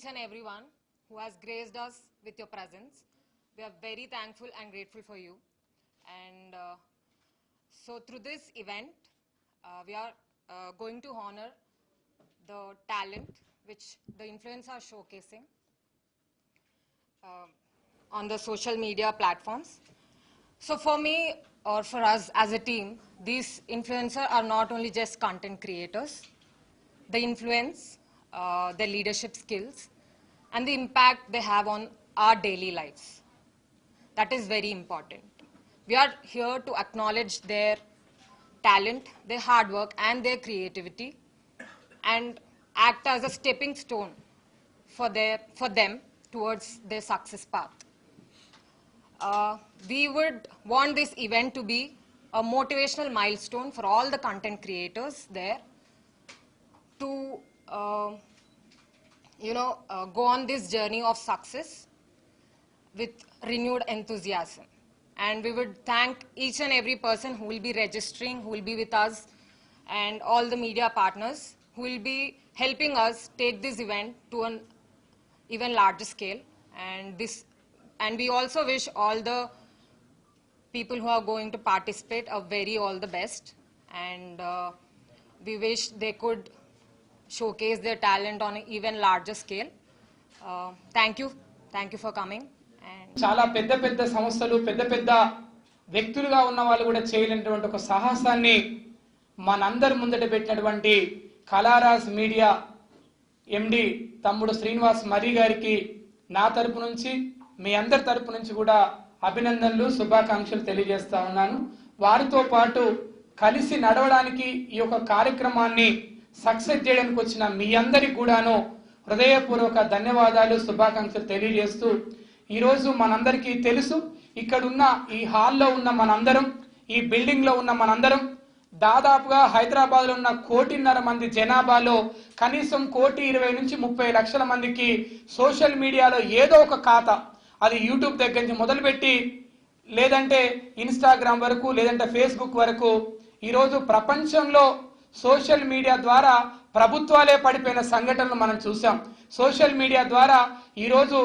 each and everyone who has graced us with your presence. We are very thankful and grateful for you. And uh, so, through this event, uh, we are uh, going to honor the talent which the influencers are showcasing uh, on the social media platforms. So for me or for us as a team, these influencers are not only just content creators. The influence, uh, their leadership skills, and the impact they have on our daily lives. That is very important. We are here to acknowledge their talent, their hard work, and their creativity, and act as a stepping stone for, their, for them towards their success path. Uh, we would want this event to be a motivational milestone for all the content creators there to, you know, uh, go on this journey of success with renewed enthusiasm. And we would thank each and every person who will be registering, who will be with us, and all the media partners who will be helping us take this event to an even larger scale. And this, and we also wish all the people who are going to participate a very all the best. And uh, we wish they could showcase their talent on an even larger scale. Uh, thank you, thank you for coming. చాలా పెద్ద పెద్ద సంస్థలు పెద్ద పెద్ద వ్యక్తులుగా ఉన్న వాళ్ళు కూడా చేయలేనటువంటి ఒక సాహసాన్ని మనందరి ముందట పెట్టినటువంటి కళారాజ్ మీడియా ఎండి తమ్ముడు శ్రీనివాస్ మరీ గారికి నా తరపు నుంచి మీ అందరి తరపు నుంచి కూడా అభినందనలు శుభాకాంక్షలు తెలియజేస్తా ఉన్నాను వారితో పాటు కలిసి నడవడానికి ఈ యొక్క కార్యక్రమాన్ని సక్సెస్ చేయడానికి వచ్చిన మీ అందరికి కూడాను హృదయపూర్వక ధన్యవాదాలు శుభాకాంక్షలు తెలియజేస్తూ ఈరోజు మనందరికీ తెలుసు ఇక్కడున్న ఈ హాల్లో ఉన్న మనందరం ఈ బిల్డింగ్లో ఉన్న మనందరం దాదాపుగా హైదరాబాద్లో ఉన్న కోటిన్నర మంది జనాభాలో కనీసం కోటి ఇరవై నుంచి ముప్పై లక్షల మందికి సోషల్ మీడియాలో ఏదో ఒక ఖాతా. అది యూట్యూబ్ దగ్గర నుంచి మొదలుపెట్టి లేదంటే ఇన్స్టాగ్రామ్ వరకు లేదంటే ఫేస్బుక్ వరకు ఈరోజు ప్రపంచంలో సోషల్ మీడియా ద్వారా ప్రభుత్వాలే పడిపోయిన సంఘటనలు మనం చూసాం సోషల్ మీడియా ద్వారా ఈరోజు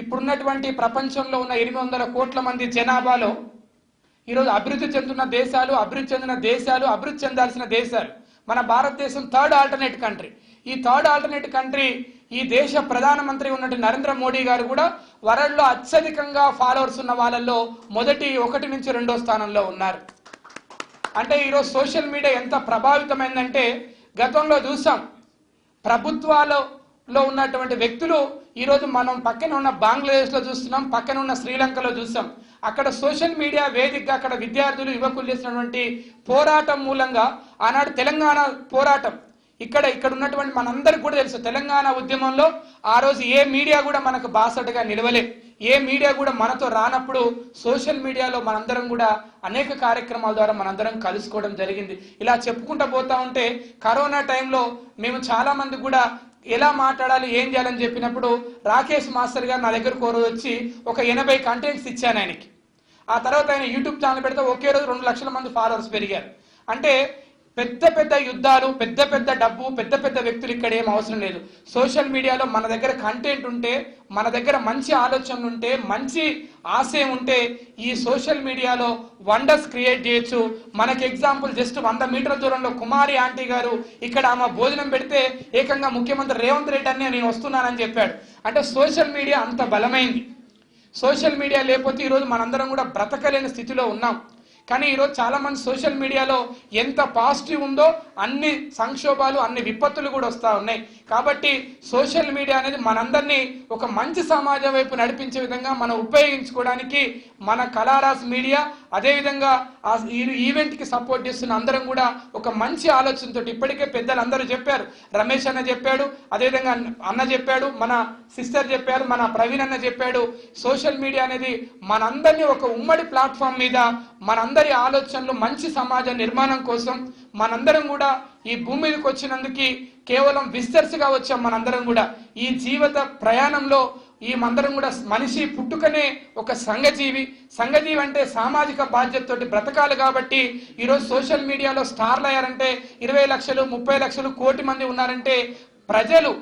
ఇప్పుడున్నటువంటి ప్రపంచంలో ఉన్న ఎనిమిది వందల కోట్ల మంది జనాభాలో ఈరోజు అభివృద్ధి చెందుతున్న దేశాలు అభివృద్ధి చెందిన దేశాలు అభివృద్ధి చెందాల్సిన దేశాలు. మన భారతదేశం థర్డ్ ఆల్టర్నేట్ కంట్రీ ఈ థర్డ్ ఆల్టర్నేట్ కంట్రీ ఈ దేశ ప్రధానమంత్రి ఉన్నట్టు నరేంద్ర మోడీ గారు కూడా వరల్డ్లో అత్యధికంగా ఫాలోవర్స్ ఉన్న వాళ్ళల్లో మొదటి ఒకటి నుంచి రెండో స్థానంలో ఉన్నారు. అంటే ఈరోజు సోషల్ మీడియా ఎంత ప్రభావితమైందంటే గతంలో చూసాం ప్రభుత్వాలలో ఉన్నటువంటి వ్యక్తులు ఈరోజు మనం పక్కన ఉన్న బంగ్లాదేశ్లో చూస్తున్నాం పక్కన ఉన్న శ్రీలంకలో చూసాం. అక్కడ సోషల్ మీడియా వేదికగా అక్కడ విద్యార్థులు యువకులు చేసినటువంటి పోరాటం మూలంగా ఆనాడు తెలంగాణ పోరాటం. ఇక్కడ ఇక్కడ ఉన్నటువంటి మనందరికి కూడా తెలుసు తెలంగాణ ఉద్యమంలో ఆ రోజు ఏ మీడియా కూడా మనకు బాసటగా నిలవలేదు ఏ మీడియా కూడా మనతో రానప్పుడు సోషల్ మీడియాలో మనందరం కూడా అనేక కార్యక్రమాల ద్వారా మనందరం కలుసుకోవడం జరిగింది. ఇలా చెప్పుకుంటూ పోతా ఉంటే కరోనా టైంలో మేము చాలామంది కూడా ఎలా మాట్లాడాలి ఏం చేయాలని చెప్పినప్పుడు రాకేష్ మాస్టర్ గారు నా దగ్గరకు రోజు వచ్చి ఒక ఎనభై కంటెంట్స్ ఇచ్చాను ఆయనకి. ఆ తర్వాత ఆయన యూట్యూబ్ ఛానల్ పెడితే ఒకే రోజు రెండు లక్షల మంది ఫాలోవర్స్ పెరిగారు. అంటే పెద్ద పెద్ద యుద్ధాలు పెద్ద పెద్ద డబ్బు పెద్ద పెద్ద వ్యక్తులు ఇక్కడ ఏం అవసరం లేదు. సోషల్ మీడియాలో మన దగ్గర కంటెంట్ ఉంటే మన దగ్గర మంచి ఆలోచనలు ఉంటే మంచి ఆశయం ఉంటే ఈ సోషల్ మీడియాలో వండర్స్ క్రియేట్ చేయొచ్చు. మనకి ఎగ్జాంపుల్ జస్ట్ వంద మీటర్ల దూరంలో కుమారి ఆంటీ గారు ఇక్కడ ఆమె భోజనం పెడితే ఏకంగా ముఖ్యమంత్రి రేవంత్ రెడ్డి అని నేను వస్తున్నానని చెప్పాడు. అంటే సోషల్ మీడియా అంత బలమైంది. సోషల్ మీడియా లేకపోతే ఈరోజు మనందరం కూడా బ్రతకలేని స్థితిలో ఉన్నాం. కానీ ఈరోజు చాలా మంది సోషల్ మీడియాలో ఎంత పాజిటివ్ ఉందో అన్ని సంక్షోభాలు అన్ని విపత్తులు కూడా వస్తూ ఉన్నాయి. కాబట్టి సోషల్ మీడియా అనేది మనందరినీ ఒక మంచి సమాజం వైపు నడిపించే విధంగా మనం ఉపయోగించుకోవడానికి మన కళారాస్ మీడియా అదేవిధంగా ఆ ఈ ఈవెంట్కి సపోర్ట్ చేస్తున్న అందరం కూడా ఒక మంచి ఆలోచనతో ఇప్పటికే పెద్దలు అందరూ చెప్పారు. రమేష్ అన్న చెప్పాడు అదేవిధంగా అన్న చెప్పాడు మన సిస్టర్ చెప్పారు మన ప్రవీణ్ అన్న చెప్పాడు. సోషల్ మీడియా అనేది మనందరినీ ఒక ఉమ్మడి ప్లాట్ఫామ్ మీద మనందరి ఆలోచనలు మంచి సమాజ నిర్మాణం కోసం మనందరం కూడా ఈ భూమి మీదకి వచ్చినందుకు కేవలం విస్తర్స్గా వచ్చాం మనందరం కూడా. ఈ జీవిత ప్రయాణంలో ఈ మందరం కూడా మనిషి పుట్టుకనే ఒక సంఘజీవి. సంఘజీవి అంటే సామాజిక బాధ్యతతోటి బ్రతకాలి కాబట్టి ఈరోజు సోషల్ మీడియాలో స్టార్లు అయ్యారంటే ఇరవై లక్షలు ముప్పై లక్షలు కోటి మంది ఉన్నారంటే ప్రజలు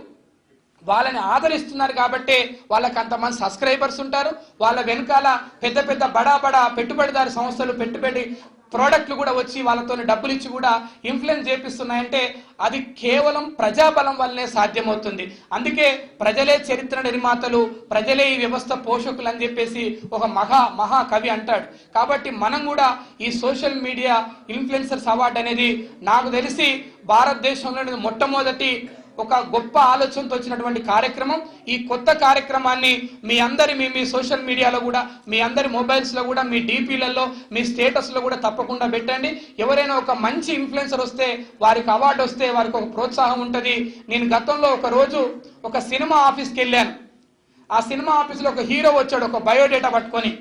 వాళ్ళని ఆదరిస్తున్నారు కాబట్టి వాళ్ళకి అంతమంది సబ్స్క్రైబర్స్ ఉంటారు. వాళ్ళ వెనకాల పెద్ద పెద్ద బడా బడా పెట్టుబడిదారు సంస్థలు పెట్టుబడి ప్రోడక్ట్లు కూడా వచ్చి వాళ్ళతో డబ్బులు ఇచ్చి కూడా ఇన్ఫ్లుయెన్స్ చేపిస్తున్నాయంటే అది కేవలం ప్రజాబలం వల్లనే సాధ్యమవుతుంది. అందుకే ప్రజలే చరిత్ర నిర్మాతలు ప్రజలే ఈ వ్యవస్థ పోషకులు అని చెప్పేసి ఒక మహా మహా కవి అంటాడు. కాబట్టి మనం కూడా ఈ సోషల్ మీడియా ఇన్ఫ్లుయెన్సర్స్ అవార్డు అనేది నాకు తెలిసి భారతదేశంలోని మొట్టమొదటి ఒక గొప్ప ఆలోచనతో వచ్చినటువంటి కార్యక్రమం. ఈ కొత్త కార్యక్రమాన్ని మీ అందరి మీ మీ సోషల్ మీడియాలో కూడా మీ అందరి మొబైల్స్లో కూడా మీ డీపీలలో మీ స్టేటస్లో కూడా తప్పకుండా పెట్టండి. ఎవరైనా ఒక మంచి ఇన్ఫ్లుయెన్సర్ వస్తే వారికి అవార్డు వస్తే వారికి ఒక ప్రోత్సాహం ఉంటుంది. నేను గతంలో ఒక రోజు ఒక సినిమా ఆఫీస్కి వెళ్ళాను. ఆ సినిమా ఆఫీస్లో ఒక హీరో వచ్చాడు ఒక బయోడేటా పట్టుకొని.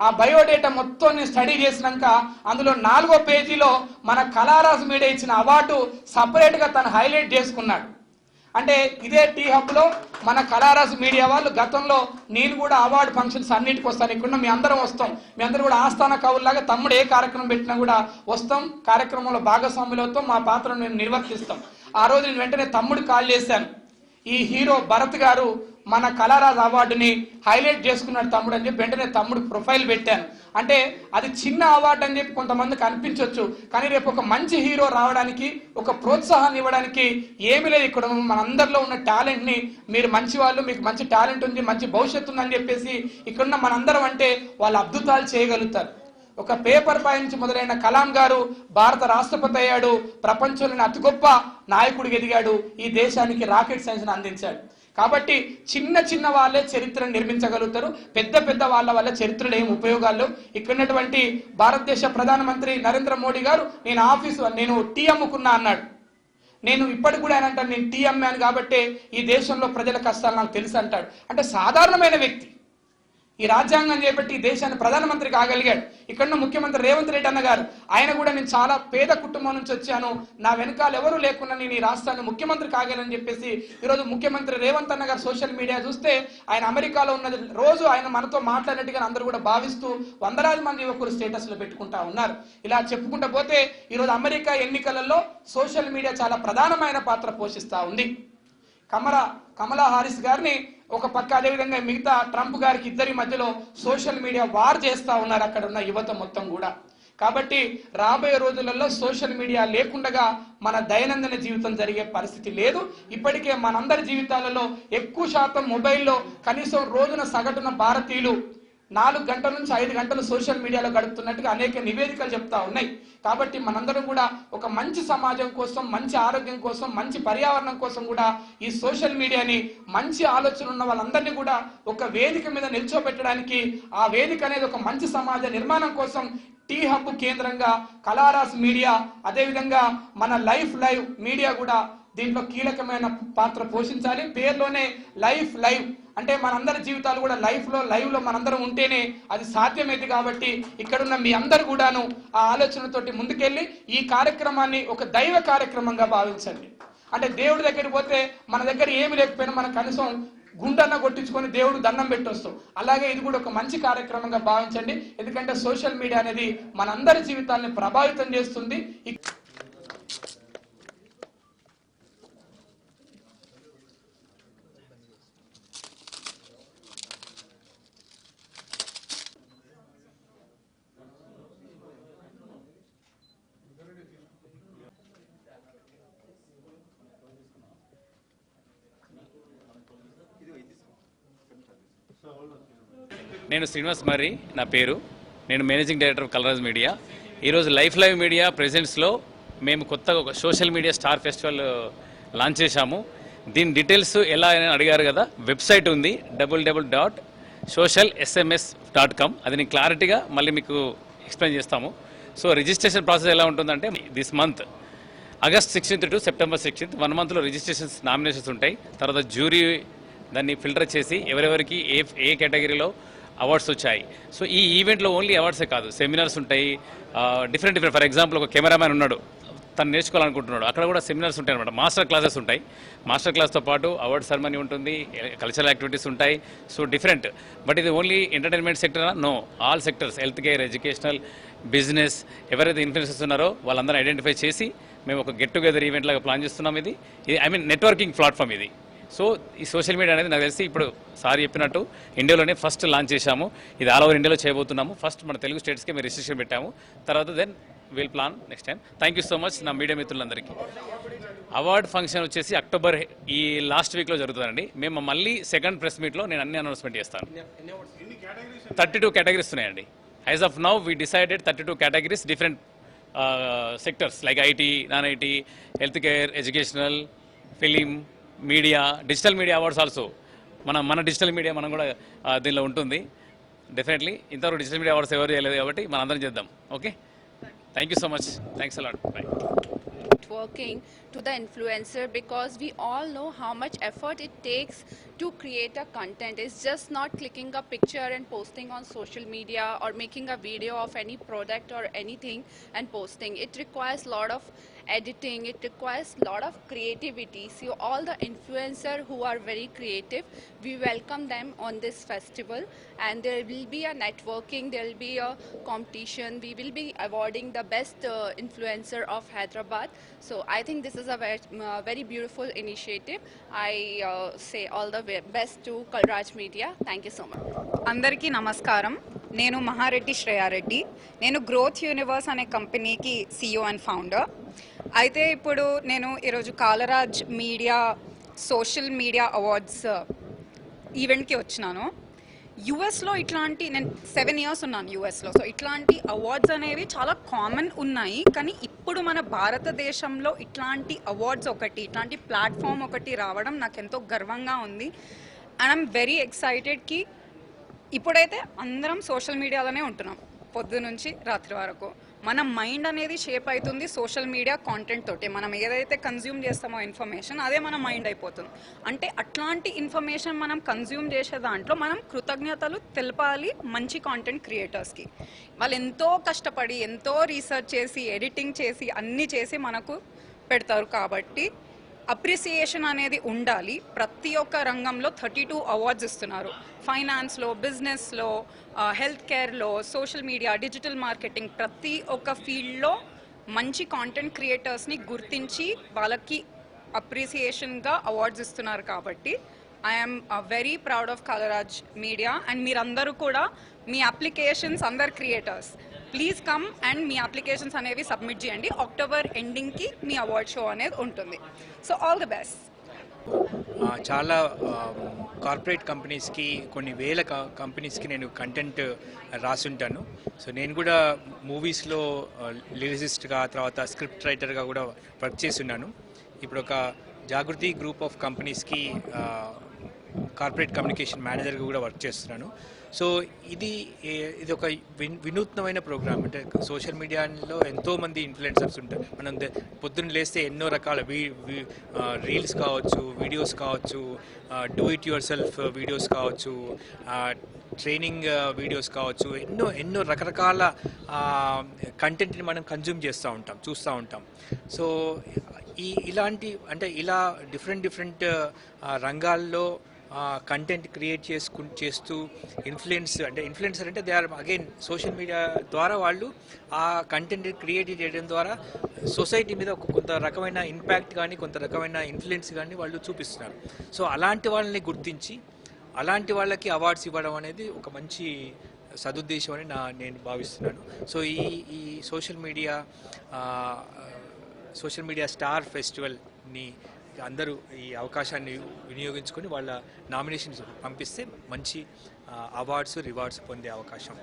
ఆ బయోడేటా మొత్తం నేను స్టడీ చేసినాక అందులో నాలుగో పేజీలో మన కళారాజు మీడియా ఇచ్చిన అవార్డు సపరేట్గా తను హైలైట్ చేసుకున్నాడు. అంటే ఇదే టీ హబ్లో మన కళారాజు మీడియా వాళ్ళు గతంలో నేను కూడా అవార్డు ఫంక్షన్స్ అన్నిటికి వస్తాను ఇక్కడ మీ అందరం వస్తాం. మీ అందరూ కూడా ఆస్థాన కవుల్లాగా తమ్ముడు ఏ కార్యక్రమం పెట్టినా కూడా వస్తాం. కార్యక్రమంలో భాగస్వాములతో మా పాత్రను మేము నిర్వర్తిస్తాం. ఆ రోజు నేను వెంటనే తమ్ముడు కాల్ చేశాను. ఈ హీరో భరత్ గారు మన కళారాజ్ అవార్డుని హైలైట్ చేసుకున్నాడు తమ్ముడు అని చెప్పి వెంటనే తమ్ముడు ప్రొఫైల్ పెట్టాను. అంటే అది చిన్న అవార్డు అని చెప్పి కొంతమందికి అనిపించవచ్చు కానీ రేపు ఒక మంచి హీరో రావడానికి ఒక ప్రోత్సాహాన్ని ఇవ్వడానికి ఏమి లేదు. ఇక్కడ మనందరిలో ఉన్న టాలెంట్ని మీరు మంచి వాళ్ళు మీకు మంచి టాలెంట్ ఉంది మంచి భవిష్యత్తు ఉందని చెప్పేసి ఇక్కడున్న మనందరం అంటే వాళ్ళు అద్భుతాలు చేయగలుగుతారు. ఒక పేపర్ పై నుంచి మొదలైన కలాం గారు భారత రాష్ట్రపతి అయ్యాడు. ప్రపంచంలోని అతి గొప్ప నాయకుడికి ఎదిగాడు. ఈ దేశానికి రాకెట్ సైన్స్ను అందించాడు. కాబట్టి చిన్న చిన్న వాళ్ళే చరిత్రను నిర్మించగలుగుతారు. పెద్ద పెద్ద వాళ్ళ వల్ల చరిత్రలో ఏం ఉపయోగాలు ఇక్కడ ఉన్నటువంటి భారతదేశ ప్రధానమంత్రి నరేంద్ర మోడీ గారు నేను ఆఫీసు నేను టీ అమ్ముకున్నా అన్నాడు. నేను ఇప్పటికి కూడా ఆయన అంటాను నేను టీ అమ్మాను కాబట్టి ఈ దేశంలో ప్రజల కష్టాలు నాకు తెలుసు అంటాడు. అంటే సాధారణమైన వ్యక్తి ఈ రాజ్యాంగం చేపట్టి ఈ దేశాన్ని ప్రధానమంత్రి కాగలిగాడు ఇక్కడ ముఖ్యమంత్రి రేవంత్ రెడ్డి అన్న గారు ఆయన కూడా నేను చాలా పేద కుటుంబం నుంచి వచ్చాను. నా వెనకాల ఎవరు లేకుండా నేను ఈ రాష్ట్రాన్ని ముఖ్యమంత్రి కాగలని చెప్పేసి ఈరోజు ముఖ్యమంత్రి రేవంత్ అన్న గారు సోషల్ మీడియా చూస్తే ఆయన అమెరికాలో ఉన్నది. రోజు ఆయన మనతో మాట్లాడినట్టుగా అందరూ కూడా భావిస్తూ వందలాది మంది యువకులు స్టేటస్లో పెట్టుకుంటా ఉన్నారు. ఇలా చెప్పుకుంటూ పోతే ఈరోజు అమెరికా ఎన్నికలలో సోషల్ మీడియా చాలా ప్రధానమైన పాత్ర పోషిస్తూ ఉంది. కమల కమలా హారిస్ గారిని ఒక పక్క అదేవిధంగా మిగతా ట్రంప్ గారికి ఇద్దరి మధ్యలో సోషల్ మీడియా వార్ చేస్తూ ఉన్నారు అక్కడ ఉన్న యువత మొత్తం కూడా. కాబట్టి రాబోయే రోజులలో సోషల్ మీడియా లేకుండగా మన దైనందిన జీవితం జరిగే పరిస్థితి లేదు. ఇప్పటికే మనందరి జీవితాలలో ఎక్కువ శాతం మొబైల్లో కనీసం రోజున సగటున భారతీయులు నాలుగు గంటల నుంచి ఐదు గంటలు సోషల్ మీడియాలో గడుపుతున్నట్టుగా అనేక నివేదికలు చెప్తా ఉన్నాయి. కాబట్టి మనందరం కూడా ఒక మంచి సమాజం కోసం మంచి ఆరోగ్యం కోసం మంచి పర్యావరణం కోసం కూడా ఈ సోషల్ మీడియాని మంచి ఆలోచన ఉన్న వాళ్ళందరినీ కూడా ఒక వేదిక మీద నిల్చోబెట్టడానికి ఆ వేదిక అనేది ఒక మంచి సమాజ నిర్మాణం కోసం టీ హబ్ కేంద్రంగా కలారాస్ మీడియా అదేవిధంగా మన లైఫ్ లైవ్ మీడియా కూడా దీంట్లో కీలకమైన పాత్ర పోషించాలి. పేర్లోనే లైఫ్ లైవ్. అంటే మనందరి జీవితాలు కూడా లైఫ్లో లైవ్లో మనందరం ఉంటేనే అది సాధ్యమైంది కాబట్టి ఇక్కడున్న మీ అందరు కూడాను ఆ ఆలోచనతోటి ముందుకెళ్ళి ఈ కార్యక్రమాన్ని ఒక దైవ కార్యక్రమంగా భావించండి. అంటే దేవుడి దగ్గరికి పోతే మన దగ్గర ఏమి లేకపోయినా మన కనీసం గుండన్న కొట్టించుకొని దేవుడు దండం పెట్టొస్తాం. అలాగే ఇది కూడా ఒక మంచి కార్యక్రమంగా భావించండి. ఎందుకంటే సోషల్ మీడియా అనేది మనందరి జీవితాన్ని ప్రభావితం చేస్తుంది. నేను శ్రీనివాస్ మరి నా పేరు. నేను managing director of Kalaraj media. ఈరోజు లైఫ్ లైవ్ మీడియా ప్రెజెంట్స్లో మేము కొత్తగా ఒక social media star festival launch చేశాము. దీని డీటెయిల్స్ ఎలా అని అడిగారు కదా వెబ్సైట్ ఉంది double double dot social SMS dot com అది నేను క్లారిటీగా మళ్ళీ మీకు ఎక్స్ప్లెయిన్ చేస్తాము. సో రిజిస్ట్రేషన్ ప్రాసెస్ ఎలా ఉంటుందంటే this month August sixteenth to September sixteenth one మంత్లో రిజిస్ట్రేషన్స్ నామినేషన్స్ ఉంటాయి. తర్వాత జ్యూరీ దాన్ని ఫిల్టర్ చేసి ఎవరెవరికి ఏ ఏ కేటగిరీలో అవార్డ్స్ వచ్చాయి. సో ఈ ఈవెంట్లో ఓన్లీ అవార్డ్సే కాదు సెమినార్స్ ఉంటాయి. Different different. ఫర్ ఎగ్జాంపుల్ ఒక కెమెరామ్యాన్ ఉన్నాడు తను నేర్చుకోవాలనుకుంటున్నాడు. అక్కడ కూడా సెమినార్స్ ఉంటాయి అనమాట మాస్టర్ క్లాసెస్ ఉంటాయి. మాస్టర్ క్లాస్తో పాటు అవార్డ్ సెరమనీ ఉంటుంది కల్చరల్ యాక్టివిటీస్ ఉంటాయి. So different. బట్ ఇది only entertainment sector no. All sectors health care educational business ఎవరైతే ఇన్ఫ్లుయెన్సెస్ ఉన్నారో వాళ్ళందరూ ఐడెంటిఫై చేసి మేము ఒక గెట్ టుగెదర్ ఈవెంట్ లాగా ప్లాన్ చేస్తున్నాం ఇది ఐ మీన్ నెట్వర్కింగ్ ప్లాట్ఫామ్ ఇది. సో ఈ సోషల్ మీడియా అనేది నాకు తెలిసి ఇప్పుడు సార్ చెప్పినట్టు ఇండియాలోనే ఫస్ట్ లాంచ్ చేశాము. ఇది ఆల్ ఓవర్ ఇండియాలో చేయబోతున్నాము. ఫస్ట్ మన తెలుగు స్టేట్స్కి మేము రిజిస్ట్రేషన్ పెట్టాము. తర్వాత then will plan next time. Thank you so much నా మీడియా మిత్రులందరికీ. అవార్డ్ ఫంక్షన్ వచ్చేసి అక్టోబర్ ఈ లాస్ట్ వీక్లో జరుగుతుందండి. మేము మళ్ళీ సెకండ్ ప్రెస్ మీట్లో నేను అన్ని అనౌన్స్మెంట్ చేస్తాను. థర్టీ టూ కేటగిరీస్ ఉన్నాయండి. As of now we decided thirty two categories different sectors like IT non IT health care educational film media digital media awards also మన మన డిజిటల్ మీడియా మనం కూడా దీనిలో ఉంటుంది. డెఫినెట్లీ ఇంతవరకు డిజిటల్ మీడియా అవార్డ్స్ ఎవరు చేయలేదు కాబట్టి మనం అందరం చేద్దాం okay thank you so much thanks a lot bye working to the influencer because we all know how much effort it takes to create a content. It's just not clicking a picture and posting on social media or making a video of any product or anything and posting. It requires a lot of editing. It requires a lot of creativity. So all the influencer who are very creative we welcome them on this festival. And there will be a networking there will be a competition. We will be awarding the best uh, influencer of hyderabad so i think this is a very, uh, very beautiful initiative i uh, say all the ve- best to kalraj media thank you so much అందరికీ నమస్కారం నేను మహారెడ్డి శ్రేయారెడ్డి నేను growth universe అనే కంపెనీకి CEO and founder అయితే ఇప్పుడు నేను ఈరోజు Kalaraj media social media awards ఈవెంట్కి వచ్చినాను యుఎస్లో ఇట్లాంటి నేను సెవెన్ ఇయర్స్ ఉన్నాను యుఎస్లో సో ఇట్లాంటి అవార్డ్స్ అనేవి చాలా కామన్ ఉన్నాయి. కానీ ఇప్పుడు మన భారతదేశంలో ఇట్లాంటి అవార్డ్స్ ఒకటి ఇట్లాంటి ప్లాట్ఫామ్ ఒకటి రావడం నాకు ఎంతో గర్వంగా ఉంది. అండ్ ఐమ్ వెరీ ఎక్సైటెడ్కి ఇప్పుడైతే అందరం సోషల్ మీడియాలోనే ఉంటున్నాం. పొద్దు నుంచి రాత్రి వరకు. మన మైండ్ అనేది షేప్ అవుతుంది సోషల్ మీడియా కాంటెంట్ తోటి. మనం ఏదైతే కన్జ్యూమ్ చేస్తామో ఇన్ఫర్మేషన్ అదే మన మైండ్ అయిపోతుంది. అంటే అట్లాంటి ఇన్ఫర్మేషన్ మనం కన్జ్యూమ్ చేసే దాంట్లో మనం కృతజ్ఞతలు తెలపాలి మంచి కాంటెంట్ క్రియేటర్స్కి వాళ్ళు ఎంతో కష్టపడి ఎంతో రీసెర్చ్ చేసి ఎడిటింగ్ చేసి అన్నీ చేసి మనకు పెడతారు కాబట్టి అప్రిసియేషన్ అనేది ఉండాలి. ప్రతి ఒక్క రంగంలో థర్టీ టూ అవార్డ్స్ ఇస్తున్నారు. ఫైనాన్స్లో బిజినెస్లో హెల్త్ కేర్లో సోషల్ మీడియా డిజిటల్ మార్కెటింగ్ ప్రతి ఒక్క ఫీల్డ్లో మంచి కాంటెంట్ క్రియేటర్స్ని గుర్తించి వాళ్ళకి అప్రిసియేషన్గా అవార్డ్స్ ఇస్తున్నారు కాబట్టి I'm very proud of Kalaraj media and మీరందరూ కూడా మీ అప్లికేషన్స్ అందరు క్రియేటర్స్. ప్లీజ్ కమ్ అండ్ మీ అప్లికేషన్స్ అనేవి సబ్మిట్ చేయండి. అక్టోబర్ ఎండింగ్కి మీ అవార్డ్ షో అనేది ఉంటుంది. సో ఆల్ ది బెస్ట్ చాలా కార్పొరేట్ కంపెనీస్కి కొన్ని వేల క- కంపెనీస్కి నేను కంటెంట్ రాసుంటాను. సో నేను కూడా మూవీస్లో లిరిసిస్ట్గా తర్వాత స్క్రిప్ట్ రైటర్గా కూడా వర్క్ చేస్తున్నాను. ఇప్పుడు ఒక జాగృతి గ్రూప్ ఆఫ్ కంపెనీస్కి కార్పొరేట్ కమ్యూనికేషన్ మేనేజర్గా కూడా వర్క్ చేస్తున్నాను. సో ఇది ఇది ఒక విన్- వినూత్నమైన ప్రోగ్రామ్. అంటే సోషల్ మీడియాలో ఎంతోమంది ఇన్ఫ్లుయెన్సర్స్ ఉంటారు. మనం పొద్దున్న లేస్తే ఎన్నో రకాల వీ రీల్స్ కావచ్చు వీడియోస్ కావచ్చు do it yourself videos కావచ్చు ట్రైనింగ్ వీడియోస్ కావచ్చు ఎన్నో ఎన్నో రకరకాల కంటెంట్ని మనం కన్జ్యూమ్ చేస్తూ ఉంటాం చూస్తూ ఉంటాం. సో ఈ ఇలాంటి అంటే ఇలా డిఫరెంట్ డిఫరెంట్ రంగాల్లో కంటెంట్ క్రియేట్ చేసుకు చేస్తూ ఇన్ఫ్లుయెన్స్ అంటే ఇన్ఫ్లుయెన్సర్ అంటే they are again social media ద్వారా వాళ్ళు ఆ కంటెంట్ క్రియేట్ చేయడం ద్వారా సొసైటీ మీద ఒక కొంత రకమైన ఇంపాక్ట్ కానీ కొంత రకమైన ఇన్ఫ్లుయెన్స్ కానీ వాళ్ళు చూపిస్తున్నారు. సో అలాంటి వాళ్ళని గుర్తించి అలాంటి వాళ్ళకి అవార్డ్స్ ఇవ్వడం అనేది ఒక మంచి సదుద్దేశం అని నా నేను భావిస్తున్నాను. సో ఈ ఈ social media social media star ఫెస్టివల్ని అందరూ ఈ అవకాశాన్ని వినియోగించుకొని వాళ్ళ నామినేషన్స్ పంపిస్తే మంచి అవార్డ్స్ రివార్డ్స్ పొందే అవకాశం